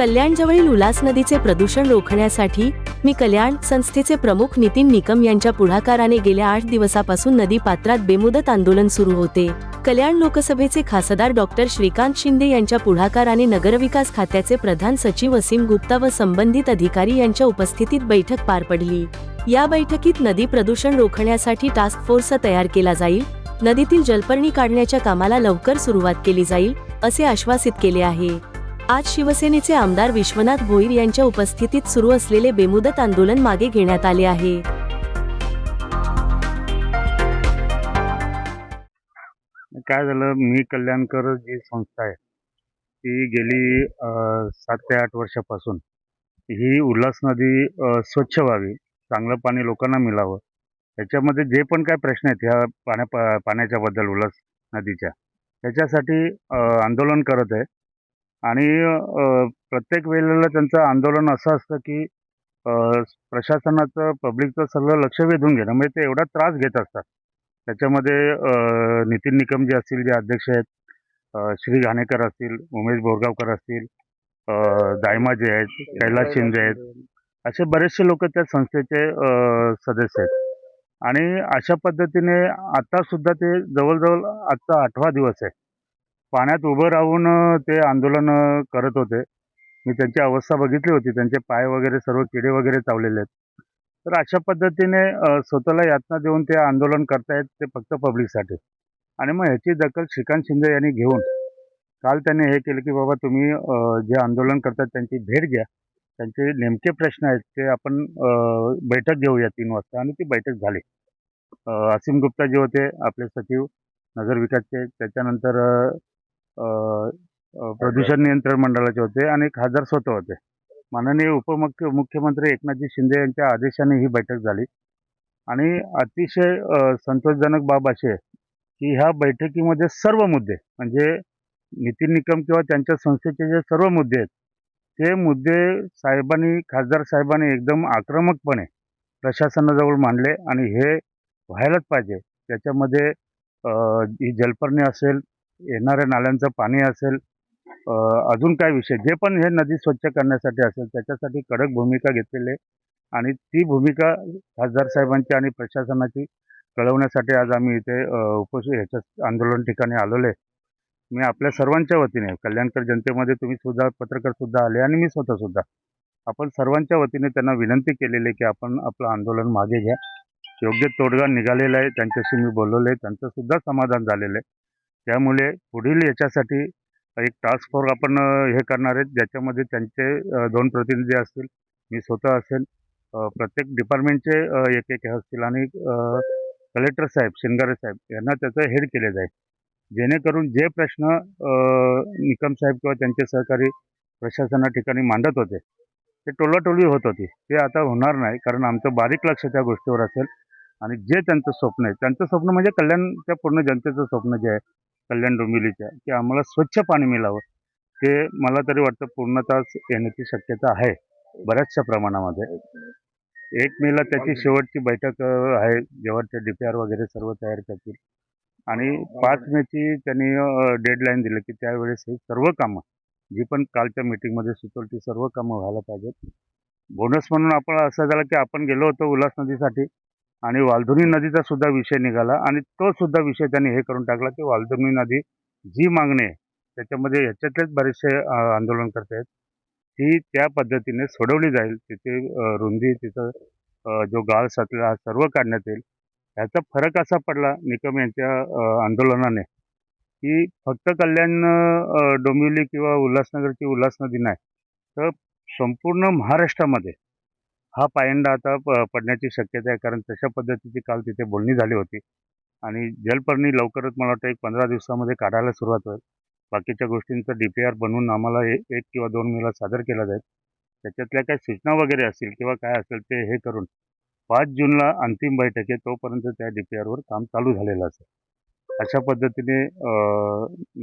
कल्याणजवळील उल्हास नदीचे प्रदूषण रोखण्यासाठी मी कल्याण संस्थेचे प्रमुख नितीन निकम यांच्या पुढाकाराने गेल्या आठ दिवसापासून नदी पात्रात बेमुदत आंदोलन सुरू होते. कल्याण लोकसभेचे खासदार डॉक्टर श्रीकांत शिंदे यांच्या पुढाकाराने नगरविकास खात्याचे प्रधान सचिव असीम गुप्ता व संबंधित अधिकारी यांच्या उपस्थितीत बैठक पार पडली. या बैठकीत नदी प्रदूषण रोखण्यासाठी टास्क फोर्स तयार केला जाईल नदीतील जलपर्णी काढण्याच्या कामाला लवकर सुरुवात केली जाईल असे आश्वासित केले आहे. आज शिवसेनेचे आमदार विश्वनाथ भोईर यांच्या उपस्थितीत सुरू असलेले बेमुदत आंदोलन मागे घेण्यात आले आहे. काय झालं? मी कल्याणकर जी संस्था आहे ती गेली सात ते आठ वर्षापासून. ही उल्हास नदी स्वच्छ व्हावी चांगलं पाणी लोकांना मिळावं त्याच्यामध्ये जे पण काय प्रश्न आहेत ह्या पाण्या पा पाण्याच्याबद्दल उल्हास नदीच्या त्याच्यासाठी आंदोलन करत आहे. आणि प्रत्येक वेळेला त्यांचं आंदोलन असं असतं की प्रशासनाचं पब्लिकचं सगळं लक्ष वेधून घेणं. म्हणजे ते एवढा त्रास घेत असतात. त्याच्यामध्ये नितीन निकम जे असतील जे अध्यक्ष आहेत श्री घाणेकर असतील उमेश बोरगावकर असतील दायमा जे आहेत कैलास शिंदे आहेत असे बरेचसे लोक त्या संस्थेचे सदस्य आहेत. आणि अशा पद्धतीने आता सुद्धा ते जवळजवळ आजचा आठवा दिवस आहे. पाण्यात उभं राहून ते आंदोलन करत होते. मी त्यांची अवस्था बघितली होती. त्यांचे पाय वगैरे सर्व किडे वगैरे चावलेले आहेत. तर अशा पद्धतीने स्वतःला यातना देऊन ते आंदोलन करतायत ते फक्त पब्लिकसाठी. आणि मग ह्याची दखल श्रीकांत शिंदे यांनी घेऊन काल त्यांनी हे केलं की बाबा तुम्ही जे आंदोलन करतात त्यांची भेट घ्या. त्यांचे नेमके प्रश्न आहेत ते आपण बैठक घेऊया तीन वाजता आणि ती बैठक झाली. असीम गुप्ता जे होते आपले सचिव नगर विकासचे त्याच्यानंतर प्रदूषण नियंत्रण मंडळाचे होते आणि खासदार स्वतः होते. माननीय उपमुख्य मुख्यमंत्री एकनाथजी शिंदे यांच्या आदेशाने ही बैठक झाली. आणि अतिशय संतोषजनक बाब अशी आहे की ह्या बैठकीमध्ये सर्व मुद्दे म्हणजे नितीन निकम किंवा त्यांच्या संस्थेचे जे सर्व मुद्दे आहेत ते मुद्दे साहेबांनी खासदार साहेबांनी एकदम आक्रमकपणे प्रशासनाजवळ मांडले आणि हे व्हायलाच पाहिजे. त्याच्यामध्ये ही जलपर्णी असेल येणाऱ्या नाल्यांचं पाणी असेल अजून काय विषय? जे पण हे नदी स्वच्छ करण्यासाठी असेल त्याच्यासाठी कडक भूमिका घेतलेली आहे. आणि ती भूमिका खासदार साहेबांची आणि प्रशासनाची कळवण्यासाठी आज आम्ही इथे अ, उपस्थित ह्याच्या आंदोलन ठिकाणी आलेलो आहे. मी आपल्या सर्वांच्या वतीने कल्याणकर जनतेमध्ये तुम्ही सुद्धा पत्रकार सुद्धा आले आणि मी स्वतः सुद्धा आपण सर्वांच्या वतीने त्यांना विनंती केलेली आहे की आपण आपलं आंदोलन मागे घ्या. योग्य तोडगा निघालेला आहे त्यांच्याशी मी बोलवलं आहे त्यांचं सुद्धा समाधान झालेलं आहे. त्यामुळे पुढील याच्यासाठी एक टास्क फोर्स आपण हे करणार आहेत. ज्याच्यामध्ये त्यांचे दोन प्रतिनिधी असतील मी स्वतः असेल. प्रत्येक डिपार्टमेंटचे एक एक हे असतील. आणि कलेक्टर साहेब शिंगारे साहेब यांना त्याचं हेड केले जाईल. जेणेकरून जे प्रश्न निकम साहेब किंवा त्यांचे सहकारी प्रशासना ठिकाणी मांडत होते ते टोलाटोली होत होती. ते आता होणार नाही कारण आमचं बारीक लक्ष त्या गोष्टीवर असेल. आणि जे त्यांचं स्वप्न आहे त्यांचं स्वप्न म्हणजे कल्याणच्या पूर्ण जनतेचं स्वप्न जे आहे कल्याण डोंबिवलीच्या की आम्हाला स्वच्छ पाणी मिळावं ते मला तरी वाटतं पूर्णतः येण्याची शक्यता आहे बऱ्याचशा प्रमाणामध्ये. एक मेला त्याची शेवटची बैठक आहे जेव्हा ते डी पी आर वगैरे सर्व तयार करतील. आणि पाच मेची त्यांनी डेडलाईन दिली की त्यावेळेस हे सर्व कामं जी पण कालच्या मीटिंगमध्ये सुचवली ती सर्व कामं व्हायला पाहिजेत. बोनस म्हणून आपण असं झालं की आपण गेलो होतो उल्हास नदीसाठी आणि वालधुनी नदीचा सुद्धा विषय निघाला आणि तो सुद्धा विषय त्यांनी हे करून टाकला की वालधुनी नदी जी मागणी आहे त्याच्यामध्ये ह्याच्यातलेच बरेचसे आंदोलन करत आहेत. ती त्या पद्धतीने सोडवली जाईल. तिथे रुंदी तिथं जो गाळ साचला हा सर्व काढण्यात येईल. ह्याचा फरक असा पडला निकम यांच्या आंदोलनाने की फक्त कल्याण डोंबिवली किंवा उल्हासनगरची उल्हास नदी नाही तर संपूर्ण महाराष्ट्रामध्ये हा पायंडा आता प पडण्याची शक्यता आहे. कारण तशा पद्धतीची काल तिथे बोलणी झाली होती. आणि जलपर्णी लवकरच मला वाटतं एक पंधरा दिवसामध्ये काढायला सुरुवात होईल. बाकीच्या गोष्टींचं डी पी आर बनवून आम्हाला ए एक किंवा दोन मेला सादर केला जाईल. त्याच्यातल्या काही सूचना वगैरे असतील किंवा काय असेल ते हे करून पाच जूनला अंतिम बैठक आहे. तोपर्यंत त्या डी पी आरवर काम चालू झालेलं असेल. अशा पद्धतीने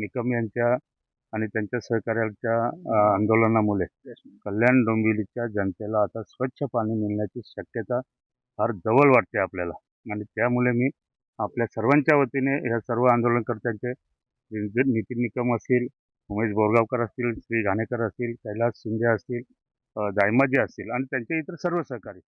निकम यांच्या आणि त्यांच्या सहकार्याच्या आंदोलनामुळे कल्याण डोंबिवलीच्या जनतेला आता स्वच्छ पाणी मिळण्याची शक्यता फार जवळ वाटते आपल्याला. आणि त्यामुळे मी आपल्या सर्वांच्या वतीने ह्या सर्व आंदोलनकर्त्यांचे नितीन निकम असतील उमेश बोरगावकर असतील श्री घाणेकर असतील कैलास शिंदे असतील दायमाजी असतील आणि त्यांचे इतर सर्व सहकारी